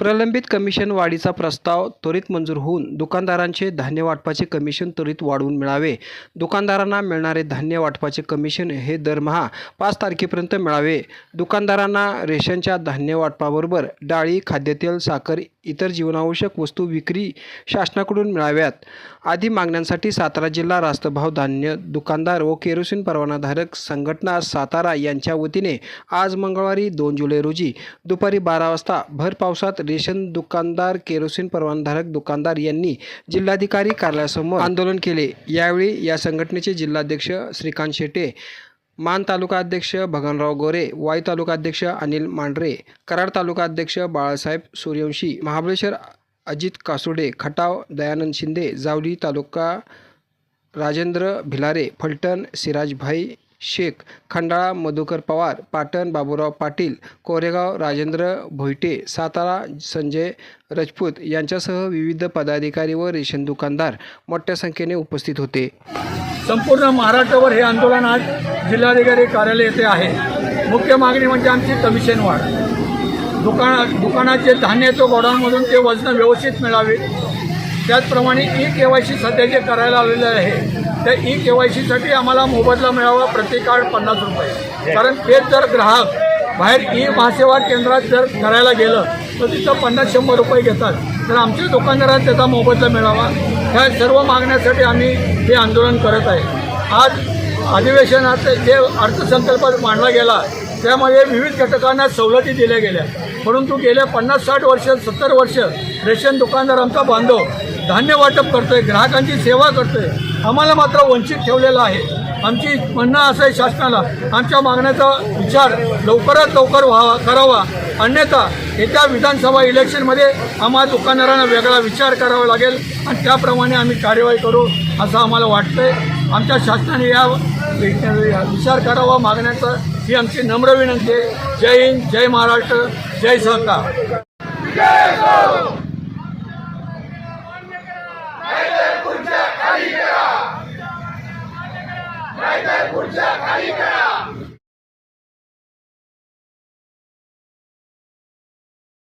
प्रलंबित कमिशन वाढीचा प्रस्ताव त्वरित मंजूर होऊन दुकानदारांचे धान्य वाटपाचे कमिशन त्वरित वाढवून मिळावे. दुकानदारांना मिळणारे धान्य वाटपाचे कमिशन हे दरमहा पाच तारखेपर्यंत मिळावे. दुकानदारांना रेशनच्या धान्य वाटपाबरोबर डाळी खाद्यतेल साखर इतर जीवनावश्यक वस्तू विक्री शासनाकडून मिळाव्यात. आदी मागण्यांसाठी सातारा जिल्हा रास्तभाव धान्य दुकानदार व केरोसिन परवानाधारक संघटना सातारा यांच्या वतीने आज मंगळवारी दोन जुलै रोजी दुपारी बारा वाजता भर पावसात रेशन दुकानदार केरोसिन परवानाधारक दुकानदार यांनी जिल्हाधिकारी कार्यालयासमोर आंदोलन केले. यावेळी या संघटनेचे जिल्हाध्यक्ष श्रीकांत शेटे मान तालुका अध्यक्ष भगनराव गोरे वाई तालुका अध्यक्ष अनिल मांढरे कराड तालुका अध्यक्ष बाळासाहेब सूर्यवंशी महाबळेश्वर अजित कासुडे खटाव दयानंद शिंदे जावली तालुका राजेंद्र भिलारे फलटण सिराजभाई शेख खंडाळा मधुकर पवार पाटण बाबूराव पाटील कोरेगाव राजेंद्र भोईटे सातारा संजय राजपूत यांच्यासह विविध पदाधिकारी व रेशन दुकानदार मोठ्या संख्येने उपस्थित होते. संपूर्ण महाराष्ट्रावर हे आंदोलन आज जिल्हाधिकारी कार्यालय येथे आहे. मुख्य मागणी म्हणजे आमची कमिशन वाढ. दुकाना दुकानाचे धान्य तो गोडाऊनमधून ते वजन व्यवस्थित मिळावे. त्याचप्रमाणे ई के वाय सी सध्या जे करायला आलेलं आहे त्या ई के वाय सीसाठी आम्हाला मोबदला मिळावा प्रति कार्ड पन्नास रुपये. कारण तेच जर ग्राहक बाहेर ई महासेवा केंद्रात जर करायला गेलं तर तिथं पन्नास शंभर रुपये घेतात. तर आमच्या दुकानदारांना त्याचा मोबदला मिळावा. ह्या सर्व मागण्यासाठी आम्ही हे आंदोलन करत आहे. आज अधिवेशनात जे अर्थसंकल्प मांडला गेला त्यामध्ये विविध घटकांना सवलती दिल्या गेल्या. परंतु गेल्या पन्नास साठ वर्ष सत्तर वर्ष रेशन दुकानदार आमचा बांधव धान्य वाटप करतोय ग्राहकांची सेवा करतोय आम्हाला मात्र वंचित ठेवलेलं आहे. आमची म्हणणं असं आहे शासनाला आमच्या मागण्याचा विचार लवकरात लवकर व्हावा करावा. अन्यथा येत्या विधानसभा इलेक्शनमध्ये आम्हाला दुकानदारांना वेगळा विचार करावा लागेल आणि त्याप्रमाणे आम्ही कार्यवाही करू असं आम्हाला वाटतंय. आमच्या शासनाने या विचार करावा मागण्याचा ही आमची नम्र विनंती आहे. जय हिंद जय महाराष्ट्र जय सहकार.